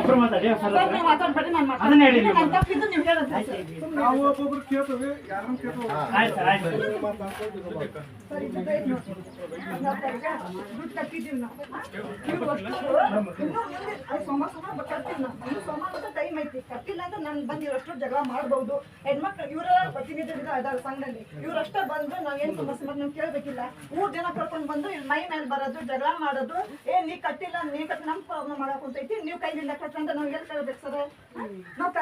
ಒಬ್ರು ಮಾತಾಡಿ ಸರ್ ಅದನ್ನ ಹೇಳಿ ನೀವು. ನಾವು ಒಬ್ಬೊಬ್ರು ಕೇಳ್ತೇವೆ ಯಾರನ್ನ ಕೇಳ್ತೇವೆ ಆಯ್ತು ಸರ್ ಆಯ್ತು ಕಟ್ಟಿಲ್ಲ ಅಂತ ನನ್ ಬಂದು ಇವರಷ್ಟು ಜಗಳ ಮಾಡಬಹುದು ಹೆಣ್ಮಕ್ಳು ಇವರ ಪ್ರತಿನಿಧಿಗಳು ಅದಾರ ಸಂಘದಲ್ಲಿ. ಇವರಷ್ಟೇ ಬಂದು ನಾವ್ ಏನ್ ಸಮಸ್ಯೆ ಮಾಡಿ ನಾವು ಕೇಳ್ಬೇಕಿಲ್ಲ. ಮೂರ್ ಜನ ಕರ್ಕೊಂಡ್ ಬಂದು ಇಲ್ಲಿ ಮೈ ಮೇಲೆ ಬರೋದು ಜಗಳ ಮಾಡೋದು. ಏ ನೀ ಕಟ್ಟಿಲ್ಲ ನೀ ಕಟ್ಟಿ ನಮ್ ಪ್ರಾಬ್ಲಮ್ ಮಾಡಕ್ ಕುಂತೈತಿ. ನೀವ್ ಕೈಲಿಂದ ನಾವ್ ಕೇಳ್ಬೇಕು ಸರ್ ನಾವ್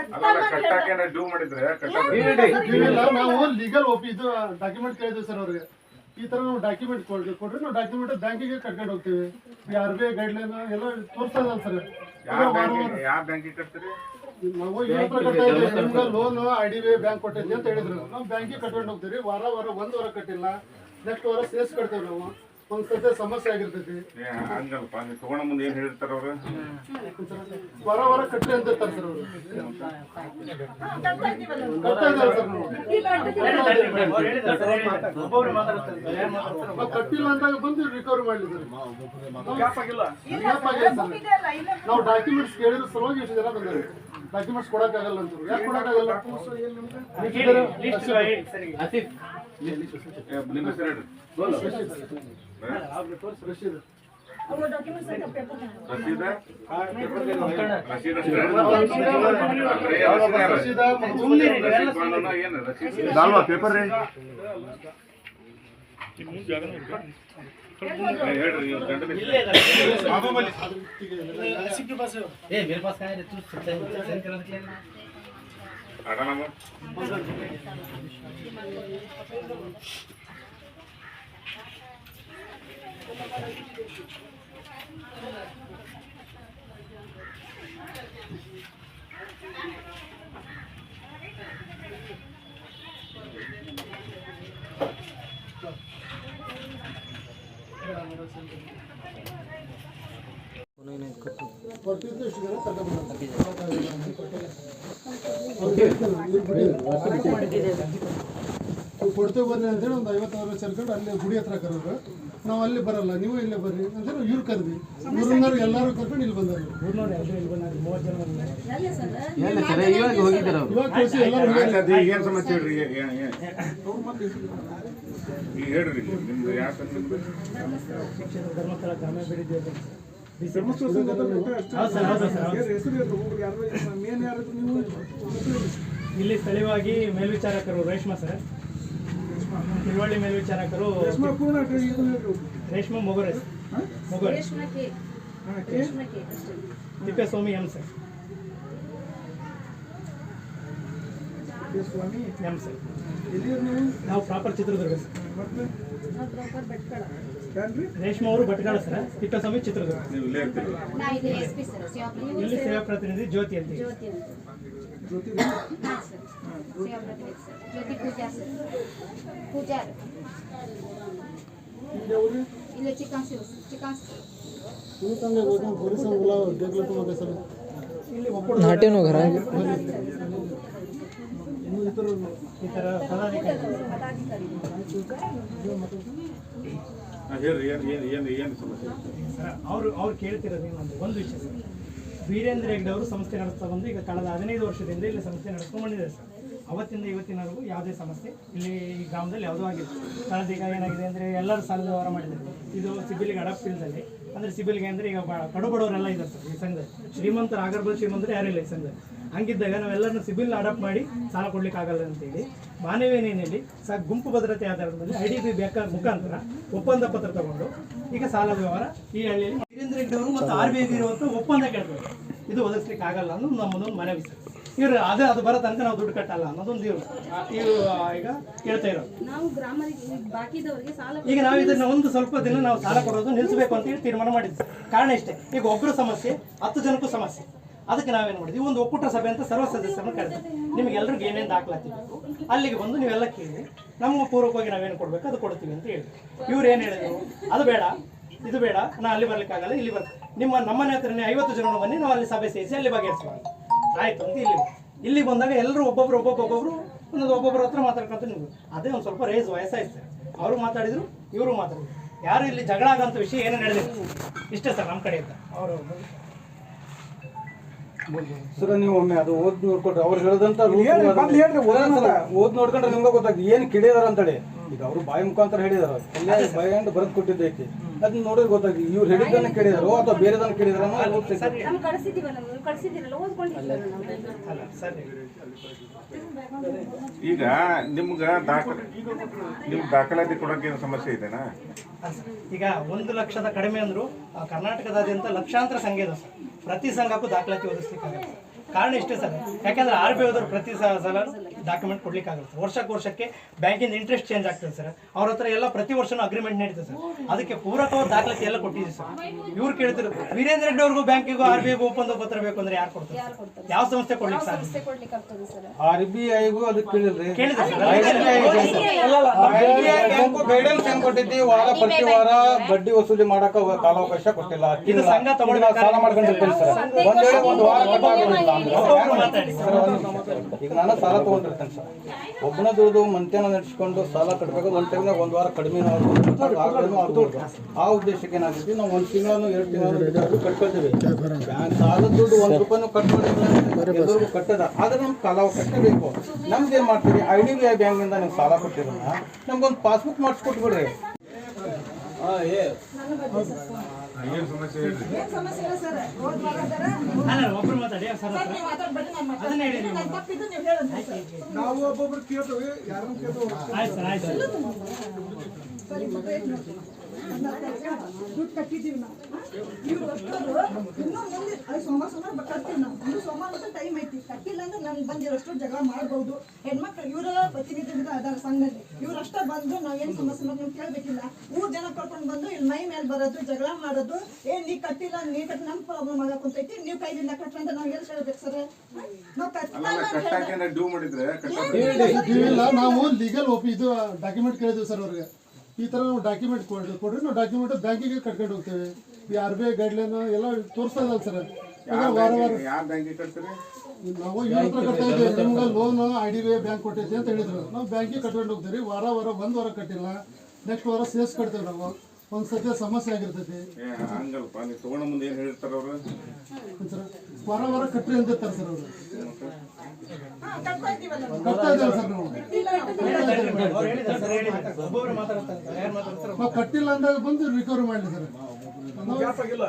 ಮಾಡಿದ್ರೆ ನಾವು ಲೀಗಲ್ ಒಪ್ಪಿ ಇದು ಡಾಕ್ಯುಮೆಂಟ್ ಕೇಳಿದ್ವಿ ಸರ್ ಅವ್ರಿಗೆ. ಈ ತರ ನಾವು ಡಾಕ್ಯುಮೆಂಟ್ ಕೊಡ್ರಿ ಕೊಡ್ರಿ ನಾವು ಡಾಕ್ಯುಮೆಂಟ್ ಬ್ಯಾಂಕಿಗೆ ಕಟ್ಕೊಂಡು ಹೋಗ್ತೀವಿ. ಈ ಆರ್ ಬಿ ಐ ಗೈಡ್ಲೈನ್ ಎಲ್ಲ ತೋರಿಸ್ತಾ ಇದಾವೆ ಸರ್. ಯಾವ ಬ್ಯಾಂಕಿಗೆ ಕಟ್ತೀರಿ? ನಾವು ಏನ್ ಹತ್ರ ಕಟ್ತಾ ಇದ್ದೀವಿ. ನಿಮ್ಗೆ loan I D B bank ಕೊಟ್ಟಿದ್ವಿ ಅಂತ ಹೇಳಿದ್ರು. ನಾವು ಬ್ಯಾಂಕಿಗೆ ಕಟ್ಕೊಂಡು ಹೋಗ್ತೀವಿ. ವಾರ ವಾರ ಒಂದು ವಾರ ಕಟ್ಟಿಲ್ಲ. ನೆಕ್ಸ್ಟ್ ವಾರ ಸೇರ್ಸ್ ಕಟ್ತೇವೆ ನಾವು. ಸಮಸ್ಯೆ ಆಗಿರ್ತೈತಿ. ಏ, ಹಂಗಲ್ಪ ನೀವು ತಗೊಂಡ ಮುಂದೆ ಏನು ಹೇಳಿರ್ತಾರ ಅವ್ರು? ವಾರ ವಾರ ಕಟ್ಟಿ ಅಂತ ಇರ್ತಾರೆ ಸರ್ ಅವರು? ಕಟ್ಟಿಲ್ಲ ಅಂದಾಗ ಬಂದು ರಿಕವರಿ ಮಾಡಿದ್ರು ಸರ್. ನಾವು ಡಾಕ್ಯುಮೆಂಟ್ಸ್ ಕೇಳಿದ್ರೆ ಸಲುವಾಗಿ ಇಷ್ಟು ಜನ ಬಂದಾರೆ ಡಾಕ್ಯುಮೆಂಟ್ಸ್ ಕೊಡಕ್ಕಾಗಲ್ಲ ಅಂತ ಯಾಕೆ ಕೊಡಕ್ಕಾಗಲ್ಲ? ಹೇಳಿ, ಲಿಸ್ಟ್ ಹೇಳಿ, ಸರಿ. ಏ, ನಿಮ್ಮ ಹೆಸರು ಹೇಳ್ರಿ ರಶೀದ್ ಅವ್ರ documents ಎಲ್ಲ paper ನ. ರಸೀದ ರಸೀದ್ ಅಷ್ಟೇ ಬರೀ ರಸೀದ್ ಯಾರು? ರಶೀದ ರಸೀದ್ ಕಾನೂನು ಏನು ರಸೀದ್ ಪೇಪರ್ ರೀ ಹೇಳ್ರಿ ನೀವು ಗಂಡ ಇಲ್ಲೇ ಇದ್ದಾರೆ. ಅಡನಮ್ಮ ಕೊಟ್ಟಿದ್ದು ಇಷ್ಟು ಜನ ತಗೊಂಡ್ಬಂದ್ರು. ನೀವು ಕೊಡ್ತೇವೆ. ಬನ್ನಿ ಅಂತೇಳಿ ಒಂದು ಐವತ್ತಾರು ಸೇರ್ಕೊಂಡು ಅಲ್ಲಿ ಗುಡಿ ಹತ್ರ ಕರೋರು ನಾವು ಅಲ್ಲಿ ಬರಲ್ಲ ನೀವು ಇಲ್ಲೇ ಬರ್ರಿ ಅಂತೇಳಿ ಇವ್ರು ಕರ್ದ್ವಿ. ಊರಿನವ್ರು ಎಲ್ಲರೂ ಕರ್ಕೊಂಡು ಇಲ್ಲಿ ಬಂದರು ಇವಾಗ ಕಳಿಸಿ ಎಲ್ಲರೂ ಸಮಸ್ಯೆ ಹೇಳ್ರಿ ಏ- ಏ- ಶಿಕ್ಷಣ ಈಗ ಹೇಳ್ರಿ ನಿಮ್ದು ಯಾಕೆ ಇಲ್ಲಿ ಸ್ಥಳೀಯವಾಗಿ ಮೇಲ್ವಿಚಾರಕರು ರೇಷ್ಮಾ ಸರ್. ತಿರುವಳ್ಳಿ ಮೇಲ್ವಿಚಾರಕರು ರೇಷ್ಮಾ ಮೊಗರೆ ಮೊಗರೇಸ್ ರೇಷ್ಮಕ್ಕೆ Thippeswamy M sir. M sir. ನಾವು? Proper Chitradurga sir. ರೇಷ್ಮಾ ಅವರು ಭಟ್ಕಳ ಸರ್ ತಿಪ್ಪೇಸ್ವಾಮಿ ಚಿತ್ರದುರ್ಗ. ಇಲ್ಲೇ ಸೇವಾ- ಪ್ರತಿನಿಧಿ? ಜ್ಯೋತಿ ಅಂತ ಇನ್ನು ಇತರರು? ಈ ಥರ ಪದಾಧಿಕಾರಿ ಏನ್ ಏನು ಏನು ಏನು ಸಮಸ್ಯೆ? ಅವರು ಅವ್ರು ಕೇಳ್ತಿರೋದು ಒಂದು ವಿಷಯ ವೀರೇಂದ್ರ ಹೆಗ್ಡೆ ಅವರು ಸಂಸ್ಥೆ ನಡೆಸ್ತಾ ಬಂದು ಈಗ ಕಳೆದ ಹದಿನೈದು ವರ್ಷದಿಂದ ಇಲ್ಲಿ ಸಂಸ್ಥೆ ನಡೆಸ್ಕೊಂಡು ಬಂದಿದೆ ಸರ್. ಅವತ್ತಿಂದ ಇವತ್ತಿನವರೆಗೂ ಯಾವುದೇ ಸಮಸ್ಯೆ ಇಲ್ಲಿ ಈ ಗ್ರಾಮದಲ್ಲಿ ಯಾವುದೂ ಆಗಿಲ್ಲ. ಕಳೆದ ಈಗ ಏನಾಗಿದೆ ಅಂದರೆ ಎಲ್ಲರೂ ಸಾಲದ ವ್ಯವಹಾರ ಮಾಡಿದ್ದಾರೆ. ಇದು ಸಿಬಿಲ್ಗೆ ಅಡಪ್ಟ್ ಇಲ್ಲದಲ್ಲಿ ಅಂದರೆ ಸಿಬಿಲ್ಗೆ ಅಂದರೆ ಈಗ ಕಡು ಬಡವರೆಲ್ಲ ಇದ್ದಾರೆ ಸರ್ ಈ ಸಂಘದಲ್ಲಿ. ಶ್ರೀಮಂತರು ಆಗರ್ಬಲ್ ಶ್ರೀಮಂತರು ಯಾರಿಲ್ಲ ಈ ಸಂಘದಲ್ಲಿ. ಹಂಗಿದ್ದಾಗ ನಾವೆಲ್ಲರನ್ನು ಸಿಬಿಲ್ ಅಡಾಪ್ಟ್ ಮಾಡಿ ಸಾಲ ಕೊಡ್ಲಿಕ್ಕೆ ಆಗಲ್ಲ ಅಂತೇಳಿ. ಮಾನವೀಯನಲ್ಲಿ ಸ ಗುಂಪು ಭದ್ರತೆ ಆಧಾರದ ಮೇಲೆ ಐ ಡಿ ಬಿ ಬೇಕಾದ ಮುಖಾಂತರ ಒಪ್ಪಂದ ಪತ್ರ ತಗೊಂಡು ಈಗ ಸಾಲ ವ್ಯವಹಾರ ಈ ಹಳ್ಳಿಯಲ್ಲಿ ವೀರೇಂದ್ರ ರೆಡ್ಡಿ ಅವರು ಮತ್ತು ಆರ್ ಬಿ ಐ ಇರುವಂಥ ಒಪ್ಪಂದ ಕೇಳ್ತಾರೆ. ಇದು ಒದಗಿಸ್ಲಿಕ್ಕೆ ಆಗಲ್ಲ ಅನ್ನೋದು ನಮ್ಮದೊಂದು ಮನವಿ ಸರ್. ಇವ್ರು ಅದೇ ಅದು ಬರೋ ತನಕ ನಾವು ದುಡ್ಡು ಕಟ್ಟಲ್ಲ ಅನ್ನೋದೊಂದು ಇವರು. ಇವರು ಈಗ ಕೇಳ್ತಾ ಇರೋದು. ನಾವು ಗ್ರಾಮರಿಗೆ ಬಾಕಿದವರಿಗೆ ಸಾಲ ಈಗ ನಾವು ಇದನ್ನ ಒಂದು ಸ್ವಲ್ಪ ದಿನ ನಾವು ಸಾಲ ಕೊಡೋದು ನಿಲ್ಲಿಸಬೇಕು ಅಂತ ಹೇಳಿ ತೀರ್ಮಾನ ಮಾಡಿದ್ವಿ. ಕಾರಣ ಇಷ್ಟೇ. ಈಗ ಒಬ್ಬರು ಸಮಸ್ಯೆ ಹತ್ತು ಜನಕ್ಕೂ ಸಮಸ್ಯೆ. ಅದಕ್ಕೆ ನಾವೇನು ಮಾಡಿದ್ವಿ? ಒಂದು ಒಕ್ಕೂಟ ಸಭೆ ಅಂತ ಸರ್ವ ಸದಸ್ಯರನ್ನು ಕರೆದ್ವಿ. ನಿಮ್ಗೆ ಎಲ್ರಿಗೂ ಏನೇನು ದಾಖಲಾತಿ ಅಲ್ಲಿಗೆ ಬಂದು ನೀವೆಲ್ಲ ಕೇಳಿ ನಮಗೆ ಪೂರ್ವಕವಾಗಿ ನಾವೇನು ಕೊಡಬೇಕು ಅದು ಕೊಡ್ತೀವಿ ಅಂತ ಹೇಳಿದ್ವಿ ಇವ್ರು ಏನು ಹೇಳಿದ್ರು? ಅದು ಬೇಡ, ಇದು ಬೇಡ, ನಾ ಅಲ್ಲಿ ಬರ್ಲಿಕ್ಕಾಗಲ್ಲ ಇಲ್ಲಿ ಬರ್ ನಿಮ್ಮ ನಮ್ಮನೆ ಹತ್ರನೇ ಐವತ್ತು ಜನ ಬನ್ನಿ ನಾವು ಅಲ್ಲಿ ಸಭೆ ಸೇರಿಸಿ ಅಲ್ಲಿ ಬಗೆಹರಿಸುವ ಆಯ್ತು ಅಂತ ಇಲ್ಲಿ ಇಲ್ಲಿ ಬಂದಾಗ ಎಲ್ಲರೂ ಒಬ್ಬೊಬ್ರು ಒಬ್ಬೊಬ್ಬ ಒಬ್ಬೊಬ್ರು ಒಂದೊಂದು ಒಬ್ಬೊಬ್ಬರ ಹತ್ರ ಮಾತಾಡ್ಕೊಂತ ನಿಮ್ಗೆ ಅದೇ ಒಂದು ಸ್ವಲ್ಪ ರೇಸ್ ವಯಸ್ಸಾಯ್ತು ಅವರು ಮಾತಾಡಿದ್ರು, ಇವರು ಮಾತಾಡಿದ್ರು. ಯಾರು ಇಲ್ಲಿ ಜಗಳ ಆಗಂತ ವಿಷಯ ಏನೇನು ನಡೆದಿಲ್ಲ ಇಷ್ಟೇ ಸರ್, ನಮ್ಮ ಕಡೆಯಿಂದ ಅವರು ಸರ್ ನೀವು ಒಮ್ಮೆ ಅದು ಓದ್ ನೋಡ್ಕೊಟ್ರೆ ಅವ್ರು ಹೇಳದಂತ ಓದ್ ನೋಡ್ಕೊಂಡ್ರೆ ನಿಮ್ಗೆ ಗೊತ್ತಾಗ್ತದೆ ಏನು ಕಿಡಿದಾರ ಅಂತೇಳಿ. ಈಗ ಅವ್ರು ಬಾಯಿ ಮುಖಾಂತರ ಹೇಳಿದಾರ. ಬಾಯಿ ಅಂತ ಬರೆದು ಕೊಟ್ಟಿದ್ದೈತಿ ಅದನ್ನ ನೋಡಿದ್ರೆ ಗೊತ್ತಾಗಿ ಇವ್ರು ಹೇಳಿದ್ದನ್ನ ಕೇಳಿದಾರೋ ಅಥವಾ ಬೇರೆದನ್ನ ಕೇಳಿದಾರ ಕಳಿಸಿದೀವಲ್ಲ ನೀವು ಕಳಿಸಿದಿರಲ್ಲ ಸರ್. ಈಗ ನಿಮ್ಗೆ ದಾಖಲೆ ನಿಮ್ಗೆ ದಾಖಲಾತಿ ಕೊಡೋಕೆ ಏನು ಸಮಸ್ಯೆ ಇದೆನಾ? ಈಗ ಒಂದು ಲಕ್ಷದ ಕಡಿಮೆ ಅಂದ್ರು ಆ, ಕರ್ನಾಟಕದಾದ್ಯಂತ ಲಕ್ಷಾಂತರ ಸಂಘ ಇದೆ ಸರ್. ಪ್ರತಿ ಸಂಘಕ್ಕೂ ದಾಖಲಾತಿ ಒದಗಿಸ್ಲಿಕ್ಕಾಗಲ್ಲ ಕಾರಣ ಇಷ್ಟೇ ಸರ್. ಯಾಕಂದ್ರೆ ಆರ್ ಬಿ ಐದವ್ರು ಪ್ರತಿ ಸ- ಸಲ ಡಾಕ್ಯುಮೆಂಟ್ ಕೊಡ್ಲಿಕ್ಕೆ ಆಗಲ್ಲ ಸರ್ ವರ್ಷಕ್ಕೆ ವರ್ಷಕ್ಕೆ ಬ್ಯಾಂಕಿಂದ ಇಂಟ್ರೆಸ್ಟ್ ಚೇಂಜ್ ಆಗ್ತದೆ ಸರ್ ಅವ್ರ ಹತ್ರ ಎಲ್ಲ ಪ್ರತಿ ವರ್ಷನೂ ಅಗ್ರಿಮೆಂಟ್ ನಡೀತದೆ ಸರ್ ಅದಕ್ಕೆ ಪೂರಕವಾದ ದಾಖಲಾತಿ ಎಲ್ಲ ಕೊಟ್ಟಿದ್ದೀವಿ ಸರ್ ಇವ್ರು ಕೇಳ್ತಾರೆ ವೀರೇಂದ್ರ ರೆಡ್ಡಿ ಅವ್ರಿಗೂ ಬ್ಯಾಂಕಿಗೂ ಆರ್ ಬಿ ಐಗೂ ಒಪ್ಪಂದ ಪತ್ರ ಬೇಕು ಅಂದ್ರೆ ಯಾರು ಕೊಡ್ತಾರೆ ಯಾವ ಸಂಸ್ಥೆ ಕೊಡ್ಲಿಕ್ಕೆ ಸರ್ ಆರ್ ಬಿ ಐಗೂ ಅದಕ್ಕೆ ಕೇಳಿದ್ರೆ ಗೈಡೆನ್ಸ್ ಹೆಂಗ್ ಕೊಟ್ಟಿದ್ದಿ ವಾರ ಪ್ರತಿ ವಾರ ಬಡ್ಡಿ ವಸೂಲಿ ಮಾಡಕ ಕಾಲಾವಕಾಶ ಕೊಟ್ಟಿಲ್ಲ. ಇದು ಸಂಘ ಸಾಲ ಮಾಡ್ಕೊಂಡಿರ್ತೀನಿ ಸರ್ ಒಂದ್ ವೇಳೆ ಒಂದು ವಾರ. ಈಗ ನಾನು ಸಾಲ ತಗೊಂಡಿರ್ತೇನೆ. ಸರ್. ಒಬ್ಬನ ದುಡಿದು ಮಂತ್ಯಾನ ನಡೆಸ್ಕೊಂಡು ಸಾಲ ಕಟ್ಟಬೇಕು ಒಂದು ಟೈಮ್ನಾಗ ಒಂದು ವಾರ ಕಡಿಮೆ ಆ ಉದ್ದೇಶಕ್ಕೆ ಏನಾಗ್ತೈತಿ? ನಾವು ಒಂದು ತಿಂಗಳನ್ನು ಎರಡು ತಿಂಗಳು ಕಟ್ಕೊಳ್ತೀವಿ. ಸಾಲದ ದುಡ್ಡು ಒಂದು ರೂಪಾಯಿ ಎಲ್ಲರಿಗೂ ಕಟ್ಟದ. ಆದ್ರೆ ನಮ್ಗೆ ಕಾಲಾವಕಾಶ ಬೇಕು ನಮ್ಗೆ ಏನ್ ಮಾಡ್ತೀವಿ ಐ ಡಿ ಬಿ ಐ ಬ್ಯಾಂಕಿಂದ ನೀವು ಸಾಲ ಕೊಟ್ಟಿರೋಣ ನಮ್ಗೊಂದು ಪಾಸ್ಬುಕ್ ಮಾಡಿಸ್ಕೊಟ್ಬಿಡ್ರಿ. ಹೇಳ್ರಿ ಏನ್ ಸಮಸ್ಯೆ ಇಲ್ಲ ಸರ್. ಹೋದ್ ವಾರ ಅಲ್ಲ ಒಬ್ರು ಮಾತಾಡಿ ಸರ್ ಸರ್ ನೀವು ಮಾತಾಡ್ಬೇಡಿ ನಾನು ಅದನ್ನ ಹೇಳಿ ನೀವು. ತಪ್ಪಿದ್ದು ನೀವು ಹೇಳೋದು ಸರ್. ನಾವು ಒಬ್ಬೊಬ್ರು ಕೇಳ್ತೇವೆ ಯಾರನ್ನ ಕೇಳ್ತೇವೆ ಆಯ್ತು ಸರ್ ಆಯ್ತು. ಸರ್ ಸರಿ ಮತ್ತೆ ಏನ್ ಮಾಡ್ತೀವಿ? ದುಡ್ಡು ಕಟ್ಟಿದ್ದೀವಿ ನಾವು. ಇವ್ರು ಅಷ್ಟರು ಇನ್ನೂ ಮುಂದೆ ಅದು ಸೋಮವಾರ ಸೋಮವಾರ ಕಟ್ತೀವಿ ನಾವು. ಇನ್ನೂ ಸೋಮವಾರ ಅಂತ ಟೈಮ್ ಐತಿ. ಕಟ್ಟಿಲ್ಲ ಅಂದ್ರೆ ನಮ್ಗೆ ಬಂದಿರೋಷ್ಟು ಜಗಳ ಮಾಡ್ಬೋದು. ಹೆಣ್ಮಕ್ಳು ಇವರ ಪ್ರತಿನಿಧಿಗಳು ಅದಾರ ಸಂಘದಲ್ಲಿ. ಅಷ್ಟೇ ಬಂದು ನಾವೇನು ಸಮಸ್ಯೆ ನಾವು ನೀವು ಕೇಳಬೇಕಿಲ್ಲ. ಮೂರು ಜನ ಕರ್ಕೊಂಡು ಬಂದು ಇಲ್ಲಿ ಮೈ ಮೇಲೆ ಬರೋದು ಜಗಳ ಮಾಡೋದು. ಏ ನೀ ಕಟ್ಟಿಲ್ಲ ನೀ ಕಟ್ಟಿ ನಮ್ಮ ಪ್ರಾಬ್ಲಮ್ ಆಗಕ್ಕೆ ಕುಂತೈತಿ. ನೀವು ಕೈದಿಂದ ಕಟ್ರಿ ಅಂತ ನಾವು ಎಲ್ಲಿ ಹೇಳ್ಬೇಕು ಸರ್? ನಾವು ಕಟ್ಟಿಲ್ಲ ಕಟ್ಟ ನಾವು ಲೀಗಲ್ ಒಪ್ಪಿ ಇದು ಡಾಕ್ಯುಮೆಂಟ್ ಕೇಳಿದ್ವಿ ಸರ್ ಅವ್ರಿಗೆ. ಈ ಥರ ನಾವು ಡಾಕ್ಯುಮೆಂಟ್ ಕೊಡ್ರಿ ಕೊಡ್ರಿ ನಾವು ಡಾಕ್ಯುಮೆಂಟ್ ಬ್ಯಾಂಕಿಗೆ ಕಟ್ಕೊಂಡು ಹೋಗ್ತೇವೆ. ಈ ಆರ್ ಬಿ ಐ ಗೈಡ್ಲೈನ್ ಎಲ್ಲ ತೋರಿಸ್ತಾ ಇದ್ದಾರೆ ಸರ್. ವಾರ ವಾರ ಬ್ಯಾಂಕಿಗೆ ಕಟ್ತೀರಿ? ನಾವು ಇವ್ರ ಹತ್ರ ಕಟ್ತಾ ಇದ್ದೇವೆ. ನಿಮ್ಗೆ loan I D B I bank ಕೊಟ್ಟೈತಿ ಅಂತ ಹೇಳಿದ್ರು. ನಾವು ಬ್ಯಾಂಕಿಗೆ ಕಟ್ಕೊಂಡು ಹೋಗ್ತೀವಿ. ವಾರ ವಾರ ಒಂದು ವಾರ ಕಟ್ಟಿಲ್ಲ. ನೆಕ್ಸ್ಟ್ ವಾರ ಸೇರ್ಸ್ ಕಟ್ತೇವೆ ನಾವು. ಒಂದು ಸದ್ಯ ಸಮಸ್ಯೆ ಆಗಿರ್ತೈತಿ. ಏ ಹಂಗಲ್ಪ ನೀವು ತಗೊಂಡ ಮುಂದೆ ಏನು ಹೇಳ್ತಾರ ಅವರು? ಸರ್ ವಾರ ವಾರ ಕಟ್ರಿ ಅಂತಿರ್ತಾರೆ ಸರ್ ಅವರು. ಕಟ್ತಾ ಇದ್ದೀವಲ್ಲ ಕಟ್ತಾ ಇದ್ದೇವೆ ಸರ್ ನಾವು. ಅವ್ರು ನಾವು ಕಟ್ಟಿಲ್ಲ ಅಂದಾಗ ಬಂದು ರಿಕವರಿ ಮಾಡಲಿ ಸರ್. ಗ್ಯಾಪ್ ಆಗಿಲ್ಲ.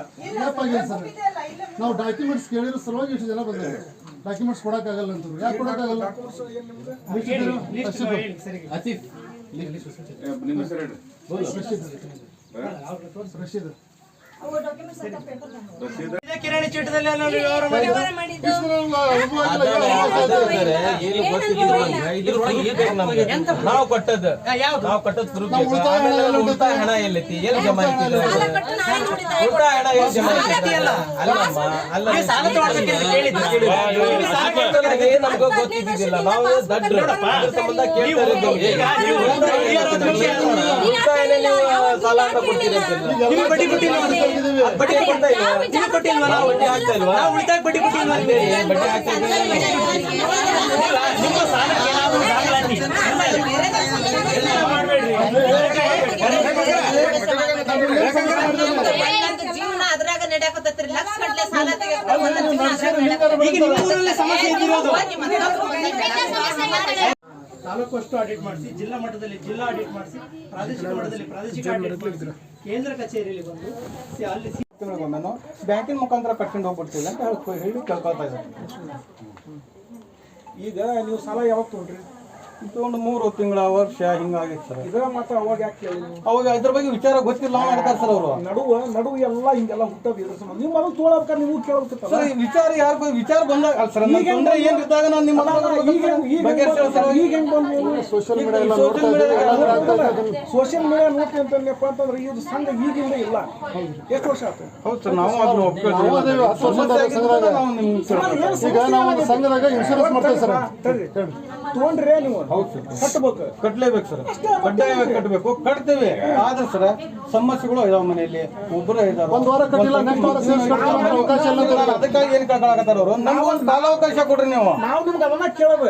ಸರ್ ನಾವು ಡಾಕ್ಯುಮೆಂಟ್ಸ್ ಕೇಳಿರೋ ಸಲುವಾಗಿ ಇಷ್ಟು ಜನ ಬಂದಿದ್ದಾರೆ. ಡಾಕ್ಯುಮೆಂಟ್ಸ್ ಕೊಡೋಕ್ಕಾಗಲ್ಲ ಅಂತ ಯಾಕೆ ಕೊಡೋಕ್ಕಾಗಲ್ಲ? ಹೇಳಿ ನಿಮ್ಮ ಹೆಸರು ಹೇಳ್ರಿ. ರಶೀದ್. ಅವು ಕಿರಾಣಿ ಚೀಟದಲ್ಲಿ ಎಲ್ಲ ವ್ಯವಹಾರ ಮಾಡಿದ್ರು ನಾವು ಕೊಟ್ಟದ್ದು. ಯಾವ್ದು? ನಾವು ಕೊಟ್ಟದ್. ಉಳಿತಾಯ ಹಣ ಎಲ್ಲ ಉಳಿತಾಯ ಹಣ ಎಲ್ಲೈತಿ? ಎಲ್ಲಿ ಜಮಾ ಇಟ್ಟಿಲ್ಲ ಉಳಿತಾಯ ಹಣ ಎಲ್ಲಿ ಜಮಾ ಅಲ್ಲಮ್ಮ ಅಲ್ಲ ನೀವು ಸಾಲ ತಗೊಳ್ಬೇಕಿದ್ರೆ ಕೇಳಿದ್ದು. ಕೇಳಿದ್ದು. ನೀವು ಸಾಲ ಕೊಟ್ಟವ್ರಿಗೆ ನಮ್ಗೆ ಗೊತ್ತಿದ್ದಿಲ್ಲ. ನಾವು ದಡ್ಡ ಅದ್ರ ಸಂಬಂಧ ಕೇಳ್ತಾ ಇರೋದು? ಉಳಿತಾಯನೇ ನೀವು ಸಾಲ ಅಂತ ಕೊಡ್ತೀರಿ ಬಡ್ಡಿ ಬಡ್ಡಿ ಕೊಡ್ತಾ ಇಲ್ಲ ನೀವು ಕೊಟ್ಟಿಲ್ವಾ ನಾವು ಬಡ್ಡಿ ಹಾಕ್ತಾ ಇಲ್ವಾ? ನಾವು ಉಳಿತಾಯ ಬಡ್ಡಿ ಕೊಟ್ಟಿಲ್ವಾ ಅದೇ ಬಡ್ಡಿ ಹಾಕ್ತಾ ಇದ್ದೀವಿ. ನಿಮ್ಮ ಸಾಲಕ್ಕೆ ಏನಾದ್ರು ದಾಖಲಾತಿ ಎಲ್ಲ ಮಾಡ್ಬೇಡ್ರಿ ಜೀವನ ಅದ್ರಾಗ ನಡೆಯಕತ್ತೈತ್ರಿ ಲಕ್ಷ ಗಟ್ಲೆ ಸಾಲ ಈಗ ನಿಮ್ಮ ಊರಲ್ಲಿ ಸಮಸ್ಯೆ ಇದ್ದಿರೋದು ತೆಗೆದು ತಾಲೂಕು ಅಷ್ಟು ಆಡಿಟ್ ಮಾಡಿಸಿ ಜಿಲ್ಲಾ ಮಟ್ಟದಲ್ಲಿ ಜಿಲ್ಲಾ ಆಡಿಟ್ ಮಾಡಿಸಿ ಪ್ರಾದೇಶಿಕ ಮಟ್ಟದಲ್ಲಿ ಪ್ರಾದೇಶಿಕ ಆಡಿಟ್ ಮಾಡಿಸಿ ಕೇಂದ್ರ ಕಚೇರಿಯಲ್ಲಿ ಬಂದು ಅಲ್ಲಿ ನಾವು ಬ್ಯಾಂಕಿನ ಮುಖಾಂತರ ಕಟ್ಕೊಂಡು ಹೋಗ್ಬಿಡ್ತೀವಿ ಅಂತ ಹೇಳಿ ಕೇಳ್ಕೊಳ್ತಾ ಇದ್ದಾರೆ. ಈಗ ನೀವು ಸಾಲ ಯಾವಾಗ ತೊಗೊಂಡ್ರಿ? ಇದು ಒಂದು ಮೂರು ತಿಂಗಳ ವರ್ಷ ಹಿಂಗಾಗಿತ್ತು ಸರ್. ಇದರ ಮಾತ್ರ ಅವಾಗ ಯಾಕೆ ಕೇಳಿ ನೀವು? ಅವಾಗ ಇದ್ರ ಬಗ್ಗೆ ವಿಚಾರ ಗೊತ್ತಿಲ್ಲ ಮಾಡ್ತಾರೆ ಸರ್ ಅವರು. ನಡುವ ನಡುವ ಎಲ್ಲ ಹಿಂಗೆಲ್ಲ ಹುಟ್ಟೋದು ಇದ್ರ ಸಂಬಂಧ ನೀವು ಮೊದಲು ತೊಗೊಳಬೇಕಾದ್ರೆ ನೀವು ಕೇಳಬೇಕಿತ್ತಲ್ಲ? ಸರ್ ವಿಚಾರ ಯಾರ ವಿಚಾರ ಬಂದಾಗ ಅಲ್ಲ ಸರ್ ನನ್ನ ತೊಂದ್ರೆ ಏನ್ ಇದ್ದಾಗ ನಾನು ನಿಮ್ಮ ಈಗ ಈಗ ಈಗ ಹೆಂಗ್ ಬಂದು ಸೋಷಿಯಲ್ ಮೀಡಿಯಾ ಸೋಷಿಯಲ್ ಅದನ್ನ ಸೋಷಿಯಲ್ ಮೀಡಿಯಾ ನೋಡ್ತೀನಿ ಅಂತಪ್ಪ ಅಂತಂದ್ರೆ ಇದು ಸಂಘ ಈಗಿಂದ ಇಲ್ಲ. ಎಷ್ಟು ವರ್ಷ ಆಯ್ತು ಹೌದು ಸರ್ ನಾವು ಅದನ್ನ ಸಂಘದಾಗ ಈಗ ನಾವು ಒಂದು ಸಂಘದಾಗ ಇನ್ಶೂರೆನ್ಸ್ ಮಾಡ್ತೇವೆ ಸರ್. ತಗೊಂಡ್ರೆ ತೊಗೊಂಡ್ರೆ ನೀವು ಕಟ್ಟಬೇಕು ಕಟ್ಲೇಬೇಕು ಸರ್ ಕಡ್ಡಾಯವಾಗಿ ಕಟ್ಟಬೇಕು ಕಟ್ತೇವೆ ಆದ್ರೆ ಸರ್ ಸಮಸ್ಯೆಗಳು ಇದಾವ ಮನೆಯಲ್ಲಿ ಒಬ್ಬರೇ ಇದಾರೆ ಒಂದ್ ವಾರ ಕಟ್ಟಿಲ್ಲ ನೆಕ್ಸ್ಟ್ ವಾರ ಸೇರ್ಸಿ ಅವಕಾಶ ಇಲ್ಲ ಅದಕ್ಕಾಗಿ ಏನು ಕಳ್ಕೊಳಕತ್ತಾರ ಅವರು ನಮ್ಗೆ ಒಂದು ಕಾಲಾವಕಾಶ ಕೊಡ್ರಿ ನೀವು ನಾವು ನಿಮ್ಗೆ ಅದನ್ನ ಕೇಳೋದು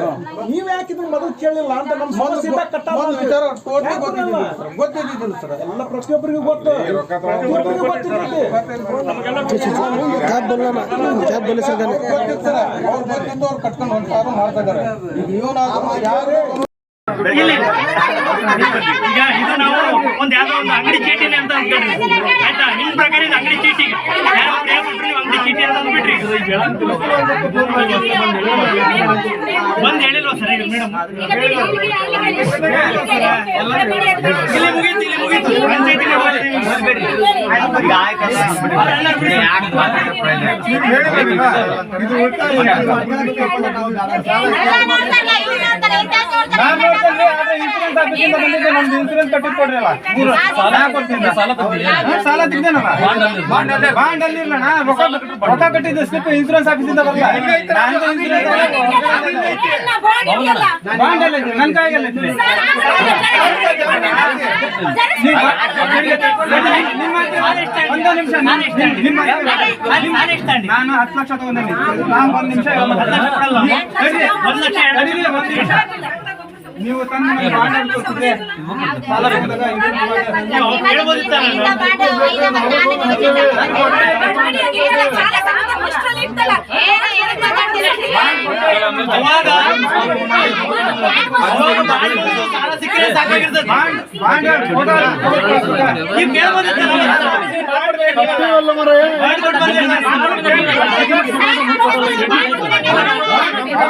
ನೀವ್ ಯಾಕೆ ಇದನ್ನ ಮೊದಲು ಕೇಳಿಲ್ಲ ಅಂತ ನಮ್ಮ ಸಮಸ್ಯೆ ಮೊದಲು ವಿಚಾರ ಟೋಟಲಿ ಗೊತ್ತಿದ್ದಿಲ್ಲ? ಸರ್ ಗೊತ್ತಿದ್ದಿಲ್ಲ ಸರ್ ಎಲ್ಲ ಪ್ರತಿಯೊಬ್ಬರಿಗೂ ಗೊತ್ತು ಪ್ರತಿಯೊಬ್ಬರಿಗೂ ಗೊತ್ತಿರುತ್ತೆ ಗೊತ್ತಿತ್ತು ಸರ್ ಅವ್ರು ಗೊತ್ತಿದ್ದು ಅವ್ರು ಕಟ್ಕೊಂಡು ಹೊಂಟಾರು ಮಾಡ್ತಾ ಇದಾರೆ ಈಗ ಇವನಾದ್ರು ಯಾರು ಈಗ ಇದು ನಾವು ಒಂದು ಯಾವ್ದೋ ಒಂದು ಅಂಗಡಿ ಚೀಟಿನೇ ಅಂತ ಅಂದ್ಬಿಡ್ರಿ ಆಯ್ತಾ? ನಿಮ್ ಪ್ರಕಾರ ಇದು ಅಂಗಡಿ ಚೀಟಿ. ಯಾರೋ ಅಂಗಡಿ ಚೀಟಿ ಅಂತ ಅಂದ್ಬಿಟ್ರಿ. ಬಂದ್ ಹೇಳಿಲ್ವಾ ಸರ್ ಈಗ ಮೇಡಮ್? ಇಲ್ಲಿ ಮುಗೀತು ಇಲ್ಲಿ ಮುಗೀತು. ಪಂಚಾಯತಿಗೆ ಇನ್ಸೂರೆನ್ಸ್ ಕಟ್ಟಿ ಕೊಡ್ರಲ್ಲ ಸಾಲ ಕೊಡ್ತೀನಿ ಸಾಲ ಸಾಲ ತಿಂದೇನಲ್ಲ ಬಾಂಡ್ ಅಲ್ಲಿ ಇಲ್ಲ ರೊಕ್ಕ ರೊಕ್ಕ ಕಟ್ಟಿದ್ದು ಸ್ಲಿಪ್ ಇನ್ಸೂರೆನ್ಸ್ ಆಫೀಸಿಂದ ಬರಲ್ಲ ನಾನು ಬಾಂಡ್ ಅಲ್ಲಿ ನನ್ ಐತಿ. ನಿಮ್ಮ ಒಂದು ನಿಮಿಷ ನಿಮ್ಮ ನಾನು ಹತ್ತು ಲಕ್ಷ ತಗೊಂಡಿನಿ ನಾನು ಒಂದ್ ನಿಮಿಷ. ಒಂದು ಲಕ್ಷ ಒಂದು ನಿಮಿಷ ನೀವು ತಂದು ನನಗೆ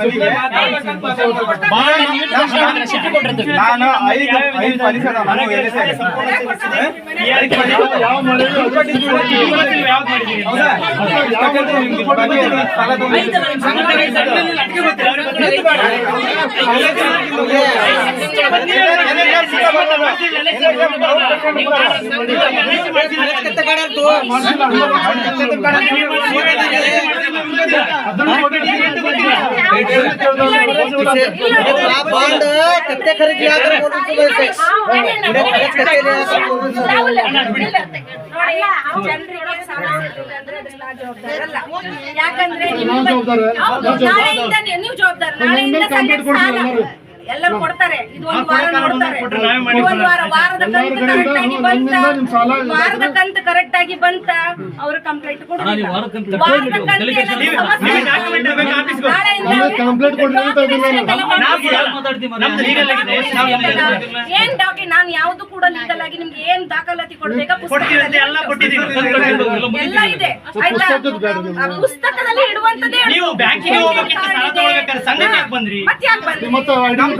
ಅಂತ ಐದು ಐದು ಪರಿಸರ ಇದು ಅವಾಗ ಸಾಲ ನೀವು ಜವಾಬ್ದಾರ. ನಾಳೆಯಿಂದ ಫೋಟೋ ನೀವು ಕೊಟ್ಟು ಬಂದ್ರೆ ನೀವು ಬಾಂಡ್ ಹಾಗಾದ್ರೆ ಬಾಂಡ್ ಹೆಣ್ಮಕ್ಳು ಬಾಂಡ್ ಬಂದ್ರ ಮನೆಗೆ ನಾನು ಐದು ಐದು ಪಾಲಿಸ್ ಅದಾವ ನಾನು ಎಲ್ಲಿ ಸೇರಿ. ಐದು ಪಾಲಿಸ್ ಯಾವ ಮನೆಗೆ ಹೌದಾ? ಯಾಕಂದ್ರೆ ನಿಮ್ಗೆ ಏನ್ ದಾಖಲಾತಿ ಕತ್ತೆ ಖರೀದಿ ಆದ್ರೆ ಮೂರು ಯಾಕಂದ್ರೆ ಯಾಕೆ ಬಂದ್ರಿ? ನಾವ್ ಜವಾಬ್ದಾರ? ನಾಳೆಯಿಂದ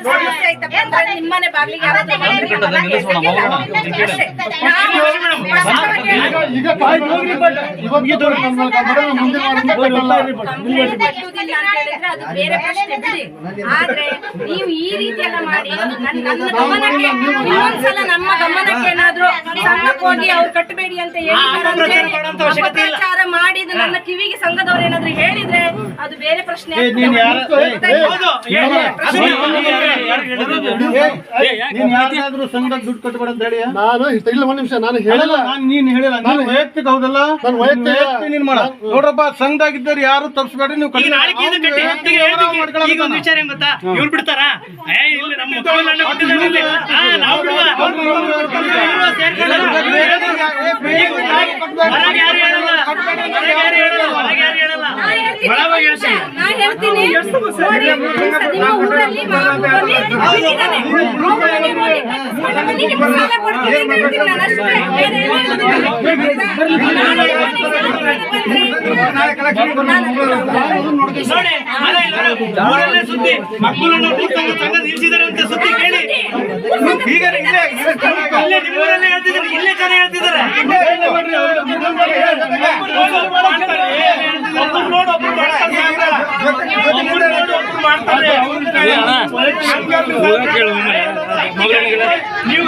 ಏನಾದ್ರು ಅಂತ ಅದು ನಿಮ್ಮನೆ ಅದು ಪ್ರಶ್ನೆ ಬಿಡಿ. ಆದ್ರೆ ನೀವು ಈ ರೀತಿ ಎಲ್ಲ ಮಾಡಿ ಗಮನಕ್ಕೆ ಇನ್ನೊಂದ್ಸಲ ನಮ್ಮ ಗಮನಕ್ಕೆ ಏನಾದ್ರು ಸಂಘಕ್ಕೆ ಹೋಗಿ ಅವ್ರು ಕಟ್ಟಬೇಡಿ ಅಂತ ಅಂತ ನನ್ನ ಕಿವಿಗೆ ಸಂಘದವ್ರು ಏನಾದ್ರು ಹೇಳಿದ್ರೆ ಅದು ಬೇರೆ ಪ್ರಶ್ನೆ ಯಾರಿಗಾದ್ರೂ ಸಂಘದಾಗ ದುಡ್ಡು ಕಟ್ಟಬೇಡ ಅಂತ ಹೇಳಿ ನಾನು ಇಲ್ಲ ಒಂದ್ ನಿಮಿಷ ನಾನು ಹೇಳಲ್ಲ ನಾನು ನೀನ್ ಹೇಳಿಲ್ಲ ನಾನು ವೈಯಕ್ತಿಕ ಹೌದಲ್ಲ ನಾನು ವೈಯಕ್ತಿಕ- ನೀನ್ ಮಾಡ ನೋಡ್ರಪ್ಪ ಸಂಘದಾಗಿದ್ದಾರೆ ಯಾರು ತಪ್ಪಿಸ್ಬೇಡ್ರಿ ನೀವು ನಾಳೆಗೆ ಇದು ಕಟ್ಟಿ ಈಗ ಹೇಳ್ತೀನಿ. ಈಗ ಒಂದು ವಿಚಾರ ಏನ್ ಗೊತ್ತಾ ಇವ್ರು ಬಿಡ್ತಾರ ಏ ಇಲ್ಲ ನಮ್ಮ ಮುಖವನ್ನ ಬಿಟ್ಟಿದ್ದಾರೆ ಇಲ್ಲಿ. ಹಾ, ನಾವು ಬಿಡುವ. ಇವ್ರು ಸೇರ್ಕೊಳ್ಳಲ್ಲ. ಹೊರಗೆ ಯಾರು ಹೇಳಲ್ಲ ಹೊರಗೆ ಯಾರು ಹೇಳಲ್ಲ ಹೊರಗೆ ಯಾರು ಹೇಳಲ್ಲ ನಾ ಹೇಳ್ತೀನಿ, ನಾ ಹೇಳ್ತೀನಿ ನೋಡಿ, ಊರಲ್ಲಿ ಮಾಮೂಲಿ ಊರಲ್ಲೇ ಸುದ್ದಿ ಮಕ್ಕಳನ್ನು ಕೂತಂಗ ಸಂಘ ನಿಲ್ಸಿದ್ದಾರೆ ಅಂತ ಸುದ್ದಿ ಕೇಳಿ ಈಗ ಇಲ್ಲೇ ಇಲ್ಲೇ ನಿಮ್ಮೂರಲ್ಲೇ ಹೇಳ್ತಿದ್ದಾರೆ ಇಲ್ಲೇ ಜನ ಹೇಳ್ತಿದ್ದಾರೆ ಒಬ್ರು ನೋಡಿ ಒಬ್ರು ಮಾಡ್ತಾರೆ ಸಾಹೇಬ್ರ. ಒಬ್ರು ನೋಡಿ ಒಬ್ರು ಮಾಡ್ತಾರೆ. ನೀವು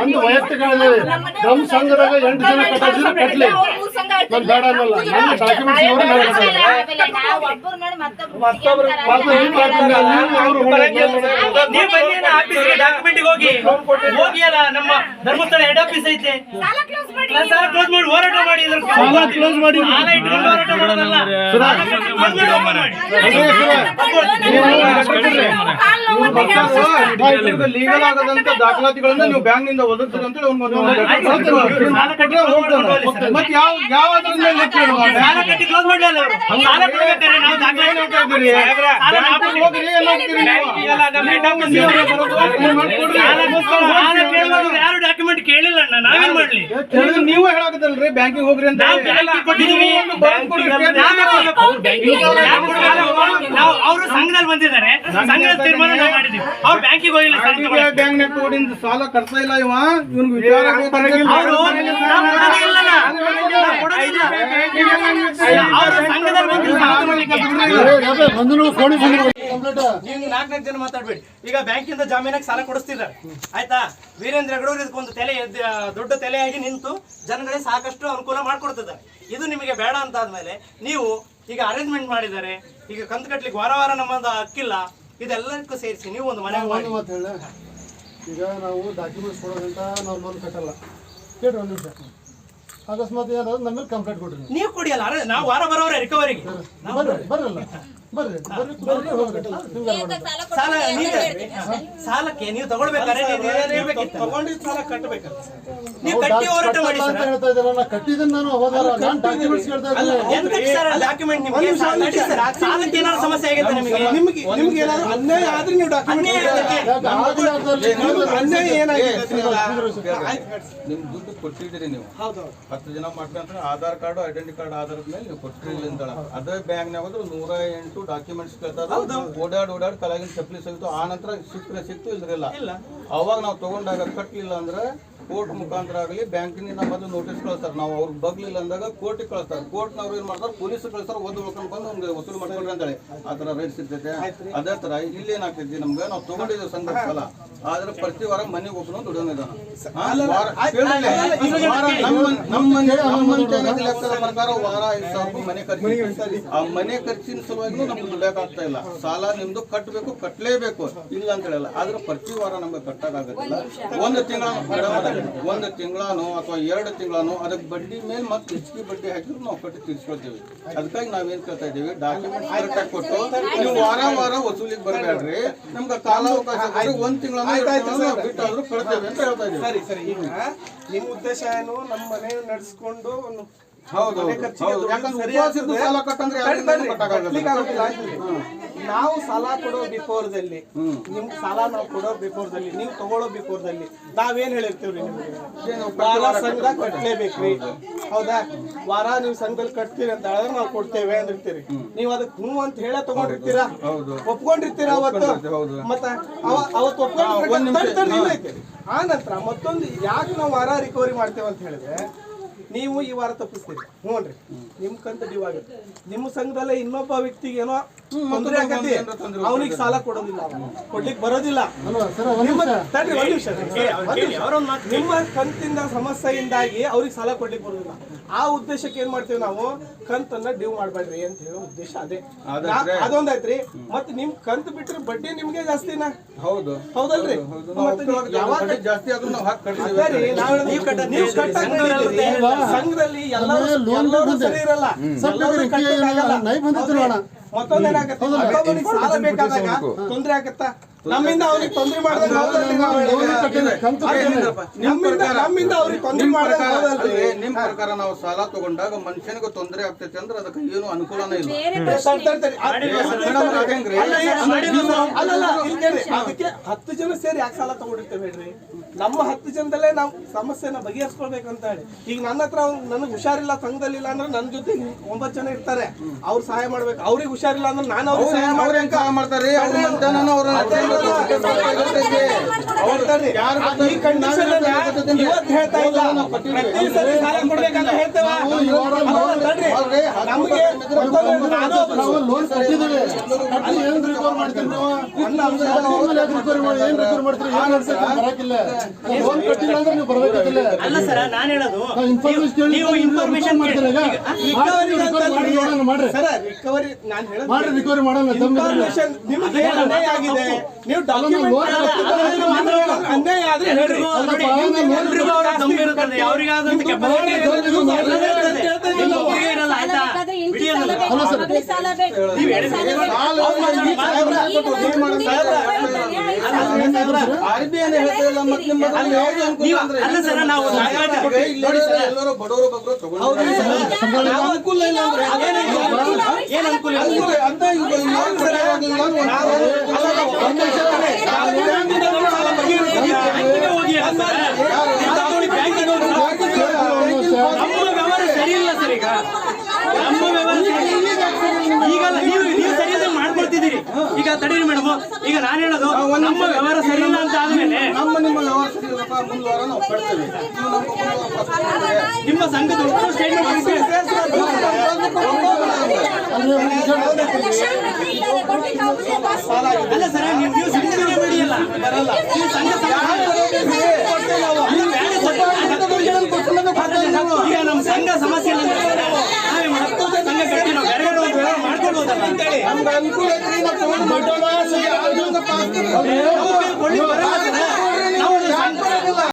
ಒಂದು ವೈಯಕ್ತಿಕ. ನಮ್ಮ ಸಂಘದಾಗ ಎಂಟು ಜನ ಕಟ್ಟಿದ್ರು ಕಟ್ಲಿ. ನಾನು ಬೇಡ ಅನ್ನಲ್ಲ. ನನ್ನ ಡಾಕ್ಯುಮೆಂಟ್ಸ್ ಪಾಪ ಅವರು ನೀವು ಬನ್ನಿ ಆಫೀಸ್ಗೆ ಡಾಕ್ಯುಮೆಂಟ್ಗೆ ಹೋಗಿ. ಹೋಗಿ ಅಲ್ಲ ನಮ್ಮ ಧರ್ಮಸ್ಥಳ ಹೆಡ್ ಆಫೀಸ್ ಐತೆ. ಸಾಲ ಕ್ಲೋಸ್ ಮಾಡಿ. ಕ್ಲೋಸ್ ಮಾಡಿ ಹೋರಾಟ ಮಾಡಿ ಇದ್ರ ಸಾಲ ಕ್ಲೋಸ್ ಮಾಡಿ. ಸಾಲ ಇಟ್ಕೊಂಡು ಹೋರಾಟ ಮಾಡೋದಲ್ಲ. ಲೀಗಲ್ ಆಗದಂತ ದಾಖಲಾತಿಗಳನ್ನ ನೀವು ಬ್ಯಾಂಕ್ನಿಂದ ಒದಗಿಸ್ತೀರಿ ಅಂತ ಮತ್ತೆ ಯಾವ ಯಾವ ಯಾರು ಡಾಕ್ಯುಮೆಂಟ್ ಕೇಳಿಲ್ಲ ನಾವೇನ್ ಮಾಡ್ಲಿ ನೀವು ಹೇಳಾಕತ್ತಲ್ರಿ ಬ್ಯಾಂಕಿಗೆ ಹೋಗ್ರಿ ಅಂತ ಅವರು ಸಂಘದಲ್ಲಿ ಬಂದಿದ್ದಾರೆ ಸಂಘದ ತೀರ್ಮಾನ ನಾವು ಮಾಡಿದೀವಿ ಅವ್ರು ಬ್ಯಾಂಕಿಗೆ ಹೋಗಿಲ್ಲ ಸಾಲ ತಗೊಳಕ್ಕೆ. ಬ್ಯಾಂಕ್ ಕೊಡಿಂದ ಸಾಲ ಕಟ್ತಾ ಇಲ್ಲ ಇವ. ಇವ್ನಿಗೆ ವಿಚಾರ ಅವರು ನಾವು ಕೊಡೋದಿಲ್ಲ. ಅವರು ಸಂಘದಲ್ಲಿ ಸಾಲ ತಗೊಳ್ಳಿಕ್ಕೆ. ಜನ ಮಾತಾಡ್ಬೇಡಿ. ಈಗ ಬ್ಯಾಂಕಿಂದ ಜಾಮೀನಾಗಿ ಸಾಲ ಕೊಡಿಸ್ತಿದ್ದಾರೆ. ಆಯ್ತಾ? ವೀರೇಂದ್ರ ಹೆಗಡೂರು ಇದಕ್ಕೊಂದು ತಲೆ ಎದ್ದು- ದೊಡ್ಡ ತಲೆಯಾಗಿ ನಿಂತು ಜನಗಳಿಗೆ ಸಾಕಷ್ಟು ಅನುಕೂಲ ಮಾಡ್ಕೊಡ್ತದ ಇದು ನಿಮಗೆ ಬೇಡ ಅಂತ ಆದ್ಮೇಲೆ ನೀವು ಈಗ ಅರೇಂಜ್ಮೆಂಟ್ ಮಾಡಿದ್ದಾರೆ. ಈಗ ಕಂತು ಕಟ್ಲಿಕ್ಕೆ ವಾರ ವಾರ ನಮ್ಮದು ಅಕ್ಕಿಲ್ಲ ಇದೆಲ್ಲಕ್ಕೂ ಸೇರಿಸಿ ನೀವು ಒಂದು ಮನೆ ಮಾಡಿ ಒಂದು ಮಾತು ಹೇಳ ಈಗ ನಾವು ಡಾಕ್ಯುಮೆಂಟ್ಸ್ ಕೊಡೋದಂತ ನಾವು ಲೋನ್ ಕಟ್ಟಲ್ಲ. ಕೇಳಿ ಒಂದು ನಿಮಿಷ. ಅಕಸ್ಮಾತ್ ಏನಾದ್ರು ನಮ್ಮ ಮೇಲೆ ಕಂಪ್ಲೇಂಟ್ ಕೊಡ್ರಿ ನೀವು. ಕೊಡಿ ಕುಡಿಯಲ್ಲ ನಾವು ವಾರ ಬರೋರೆ ರಿಕವರಿಗೆ ಬರ್ರಿ ಸಾಲಕ್ಕೆ ನೀವು ತಗೊಳ್ಬೇಕಾದ್ರೆ ನೀವು ಕಟ್ಟಿ ಹೋರಾಟ ಮಾಡಿ ನಾನು ಡಾಕ್ಯುಮೆಂಟ್ ನಿಮಗೆ ಸಾಲಕ್ಕೆ ಏನಾದ್ರು ಸಮಸ್ಯೆ ನಿಮಗೆ? ನಿಮಗೆ ನಿಮಗೆ ಏನಾದ್ರು ಅನ್ಯಾಯ ಆದ್ರೆ ನೀವು ಅನ್ಯಾಯ ಏನಾಗಿದೆ ನಿಮ್ ದುಡ್ಡು ಕೊಟ್ಟಿದ್ದೀರಿ ನೀವು. ಹತ್ತು ಜನ ಮಾಡ್ಬೇಕಂದ್ರೆ ಆಧಾರ್ ಕಾರ್ಡ್ ಐಡೆಂಟಿ ಕಾರ್ಡ್ ಆಧಾರದ ಮೇಲೆ ನೀವು ಕೊಟ್ಟಿರಲಿಲ್ಲ ಅದೇ ಬ್ಯಾಂಕ್ನಾಗ ಹೋದ್ರೆ ನೂರ ಎಂಟು ಡಾಕ್ಯುಮೆಂಟ್ಸ್ ಕೇಳ್ತಾರೆ ಓಡಾಡ್ ಓಡಾಡ್ ಕಲಾಗಿನ ಚಪ್ಪಲಿ ಸಿಗ್ತು ಆ ನಂತರ ಸಿಕ್ಕರೆ ಸಿಕ್ತು ಇಲ್ರಿಲ್ಲ ಅವಾಗ ನಾವು ತಗೊಂಡಾಗ ಕಟ್ಟಲಿಲ್ಲ ಅಂದ್ರೆ ಕೋರ್ಟ್ ಮುಖಾಂತರ ಆಗಲಿ ಬ್ಯಾಂಕಿನಿಂದ ಮೊದಲು ನೋಟಿಸ್ ಕಳಿಸ್ತಾರೆ. ನಾವು ಅವ್ರಿಗೆ ಬಗ್ಲಿಲ್ಲ ಅಂದಾಗ ಕೋರ್ಟ್ ಕಳಿಸ್ತಾರೆ. ಕೋರ್ಟ್ನವ್ರು ಏನ್ ಮಾಡ್ತಾರೆ? ಪೊಲೀಸ್ ಕಳಿಸ್ತಾರೆ ಒಂದು ಉಳ್ಕೊಂಡು ಬಂದು ಅವ್ನಿಗೆ ವಸೂಲು ಮಾಡ್ಕೊಂಡ್ರೆ ಅಂತೇಳಿ. ಆ ಥರ ರೈಟ್ ಸಿಗ್ತೈತೆ ಅದೇ ಥರ ಇಲ್ಲಿ ಏನಾಗ್ತೈತಿ ನಮ್ಗೆ ನಾವು ತಗೊಂಡಿದ್ದೀವಿ ಸಂದರ್ಭ ಅಲ್ಲ ಆದ್ರೆ ಪ್ರತಿ ವಾರ ಮನೆಗೆ ಒಬ್ಬನು ನಮ್ಮ ನಮ್ಮ ನಮ್ಮ ಮಂತ್ಯಾನದ ಲೆಕ್ಕದ ಪ್ರಕಾರ ವಾರ ಐದು ಸಾವಿರ ರೂಪಾಯಿ ಮನೆ ಖರ್ಚು ಆ ಮನೆ ಖರ್ಚಿನ ಸಲುವಾಗಿ ನಮ್ಗೆ ದುಡಿಯೋಕ್ಕಾಗ್ತಾ ಇಲ್ಲ? ಸಾಲ ನಿಮ್ದು ಕಟ್ಟಬೇಕು ಕಟ್ಟಲೇಬೇಕು ಇಲ್ಲ ಅಂತ ಹೇಳಲ್ಲ. ಆದ್ರೆ ಪ್ರತಿ ವಾರ ನಮ್ಗೆ ಕಟ್ಟಕ್ಕಾಗತ್ತಿಲ್ಲ ಒಂದು ತಿಂಗಳ ಒಂದು ತಿಂಗಳಾನು ಅಥವಾ ಎರಡು ತಿಂಗಳಾನು ಅದಕ್ಕೆ ಬಡ್ಡಿ ಮೇಲೆ ಮತ್ತೆ ಹೆಚ್ಚಿಗೆ ಬಡ್ಡಿ ಹಾಕಿದ್ರು ನಾವು ಕಟ್ಟಿ ತೀರ್ಸ್ಕೊಳ್ತೇವೆ. ಅದಕ್ಕಾಗಿ ನಾವೇನ್ ಕೇಳ್ತಾ ಇದ್ದೀವಿ? ಡಾಕ್ಯುಮೆಂಟ್ ಕರೆಕ್ಟ್ ಆಗಿ ಕೊಟ್ಟು ನೀವು ವಾರ ವಾರ ವಸೂಲಿಗೆ ಬರಬೇಡ್ರಿ. ನಮ್ಗೆ ಕಾಲಾವಕಾಶ ಒಂದ್ ತಿಂಗಳಾನು ಬಿಟ್ಟಾದ್ರೂ ಕಟ್ತೇವೆ ಅಂತ ಹೇಳ್ತಾ ಇದ್ದೀವಿ. ಸರಿ ಸರಿ. ಈಗ ನಿಮ್ಮ ಉದ್ದೇಶ ಏನು? ನಮ್ಮ ಮನೆ ನಡೆಸ್ಕೊಂಡು ನಾವು ಸಾಲ ಕೊಡೋ ಬಿಫೋರ್ದಲ್ಲಿ ನಿಮ್ ಸಾಲ ನಾವು ಕೊಡೋ ಬಿಫೋರ್ದಲ್ಲಿ ನೀವು ತಗೊಳ್ಳೋ ಬಿಫೋರ್ದಲ್ಲಿ ನಾವೇನ್ ಹೇಳಿರ್ತೀವ್ರಿ ವಾರ ಸಂಘ ಕಟ್ಲೇಬೇಕ್ರಿ. ಹೌದಾ. ವಾರ ನೀವು ಸಂಘದಲ್ಲಿ ಕಟ್ತೀರಿ ಅಂತ ಹೇಳಿದ್ರೆ ನಾವು ಕೊಡ್ತೇವೆ ಅಂದಿರ್ತೀರಿ. ನೀವು ಅದಕ್ಕೆ ಹ್ಞೂ ಅಂತ ಹೇಳ ತಗೊಂಡಿರ್ತೀರಾ? ಹೌದು. ಒಪ್ಕೊಂಡಿರ್ತೀರಾ ಅವತ್ತು. ಮತ್ತ ಅವ- ಅವತ್ತು ಒಪ್ಕೊಂಡು ಆ ನಂತರ ಮತ್ತೊಂದು ಯಾಕೆ ನಾವು ವಾರ ರಿಕವರಿ ಮಾಡ್ತೇವೆ ಅಂತ ಹೇಳಿದ್ರೆ ನೀವು ಈ ವಾರ ತಪ್ಪಿಸ್ತೀರಿ. ಹ್ಞೂನ್ರಿ ನಿಮ್ ಕಂತ ಡ್ಯೂ ಆಗುತ್ತೆ. ನಿಮ್ಮ ಸಂಘದಲ್ಲೇ ಇನ್ನೊಬ್ಬ ವ್ಯಕ್ತಿಗೆ ಏನೋ ತೊಂದರೆ ಆಗತ್ತೆ. ಅವನಿಗೆ ಸಾಲ ಕೊಡೋದಿಲ್ಲ. ಕೊಡ್ಲಿಕ್ಕೆ ಬರೋದಿಲ್ಲ. ಅಲ್ವಾ? ಸರ್ ಒಂದ್ ನಿಮ್ಮ ನಿಮಿಷ. ತಡ್ರಿ, ಒಂದ್ ನಿಮಿಷ. ಒಂದ್ ನಿಮಿಷ. ನಿಮ್ಮ ಕಂತಿಂದ ಸಮಸ್ಯೆಯಿಂದಾಗಿ ಅವ್ರಿಗೆ ಸಾಲ ಕೊಡ್ಲಿಕ್ಕೆ ಬರೋದಿಲ್ಲ. ಆ ಉದ್ದೇಶಕ್ಕೆ ಏನ್ ಮಾಡ್ತೀವಿ ನಾವು? ಕಂತನ್ನ ಡ್ಯೂ ಮಾಡ್ಬೇಡ್ರಿ ಅಂತ ಹೇಳೋ ಉದ್ದೇಶ ಅದೇ. ಅದೊಂದಾಯ್ತ್ರಿ. ಮತ್ತೆ ನಿಮ್ ಕಂತ್ ಬಿಟ್ರೆ ಬಡ್ಡಿ ನಿಮ್ಗೆ ಜಾಸ್ತಿನಾ? ಹೌದು. ಹೌದಲ್ರಿ. ಜಾಸ್ತಿ ಆದ್ರೂ ನಾವು ಹಾಕಿ ಸಂಘದಲ್ಲಿ ಎಲ್ಲರೂ ಎಲ್ಲರೂ ಸರಿ ಇರಲ್ಲ. ಎಲ್ಲರೂ ಕಟ್ಟಕ್ಕಾಗಲ್ಲ. ಮತ್ತೊಂದೇನಾಗತ್ತೆ? ಸಾಲ ಬೇಕಾದಾಗ ತೊಂದ್ರೆ ಆಗತ್ತಾ? ನಮ್ಮಿಂದ ಅವ್ರಿಗೆ ತೊಂದರೆ. ನಮ್ಮಿಂದ ಅವ್ರಿಗೆ ತೊಂದ್ರೆ ಮಾಡಿದ್ರೆ? ನಿಮ್ ಪ್ರಕಾರ ನಾವು ಸಾಲ ತಗೊಂಡಾಗ ಮನುಷ್ಯನಿಗೆ ತೊಂದರೆ ಆಗ್ತೈತೆ ಅಂದ್ರೆ ಅದಕ್ಕೆ ಏನು ಅನುಕೂಲನೇ ಇಲ್ಲ. ಅದಕ್ಕೆ ಹತ್ತು ಜನ ಸೇರಿ ಯಾಕೆ ಸಾಲ ತಗೊಂಡಿರ್ತೇವೆ ಹೇಳ್ರಿ? ನಮ್ಮ ಹತ್ತು ಜನದಲ್ಲೇ ನಾವು ಸಮಸ್ಯೆನ ಬಗೆಹರಿಸ್ಕೊಳ್ಬೇಕಂತ ಹೇಳಿ. ಈಗ ನನ್ನ ಹತ್ರ ನನಗೆ ಹುಷಾರಿಲ್ಲ ಸಂಘದಲ್ಲಿಲ್ಲ ಅಂದ್ರೆ ನನ್ನ ಜೊತೆ ಒಂಬತ್ತು ಜನ ಇರ್ತಾರೆ. ಅವ್ರು ಸಹಾಯ ಮಾಡ್ಬೇಕು. ಅವ್ರಿಗೆ ಹುಷಾರಿಲ್ಲ ಅಂದ್ರೆ ನಾನು ಅವ್ರಿಗೆ ಸಹಾಯ ಅವ್ರು ಹೆಂಗ್ ಸಹಾಯ ಮಾಡ್ತಾರೆ? ಇವತ್ತು ಹೇಳ್ತಾ ಇಲ್ಲ ಪ್ರತಿ ಸಲ ಸಾಲ ಕೊಡ್ಬೇಕಂತ ಹೇಳ್ತೇವೆ. ನಮ್ಗೆ ಅಲ್ಲ ಸರ್ ನಾನು ಹೇಳೋದು. ನಾವು ಇನ್ಫಾರ್ಮೇಶನ್ ರಿಕವರಿ ನಾನು ಹೇಳೋದು ಮಾಡ್ರಿ ರಿಕವರಿ ಮಾಡೋಣ ನಿಮ್ಗೆ ಆಗಿದೆ. ನೀವು ಡಾಕ್ಯುಮೆಂಟ್ ಅನ್ಯಾಯ ಆದ್ರೆ ಹೇಳ್ರಿ. ಎಲ್ಲರೂ ಬಡವರು ತಗೊಂಡು ಅನುಕೂಲ ಇಲ್ಲ ಅಂದ್ರೆ ಏನ್ ಅನುಕೂಲ ಅಂತ ಹೋಗಿ ಅಲ್ಲ ಸರ್. ತಾವೊಂದು ಬ್ಯಾಂಕಿಗೆ ಹೋಗಿ ನಮ್ಮ ವ್ಯವಹಾರ ಸರಿ ಇಲ್ಲ ಸರ್ ಈಗ ನಮ್ಮ ವ್ಯವಹಾರ ಸರಿ ಇಲ್ಲ. ಈಗಲ್ಲ ನೀವು ನೀವು ಸರಿಯಾಗಿ ಮಾಡ್ಕೊಳ್ತಿದ್ದೀರಿ ಈಗ ತಡೀರಿ ಮೇಡಮ್. ಈಗ ನಾನು ಹೇಳೋದು ನಮ್ಮ ವ್ಯವಹಾರ ಸರಿ ಇಲ್ಲ ಅಂತ ಆದ್ಮೇಲೆ ನಮ್ಮ ನಿಮ್ಮ ವ್ಯವಹಾರ ಸರಿ ಇಲ್ಲಪ್ಪ ನಾವು ನೀವು ನಮ್ಮ. ನಿಮ್ಮ ಸಂಘದ ಸ್ಟೇಟ್ಮೆಂಟ್ ಅಲ್ಲ ಸರ್ ನೀವು ಅಲ್ಲ ಬರಲ್ಲ. ನೀವು ಸಂಘ ಈಗ ನಮ್ಮ ಸಂಘ ಸಮಸ್ಯೆ ಇಲ್ಲ. ಮಾಡ್ಬೋದು. ಅಂತೇಳಿ ಅನುಕೂಲ ನಾವು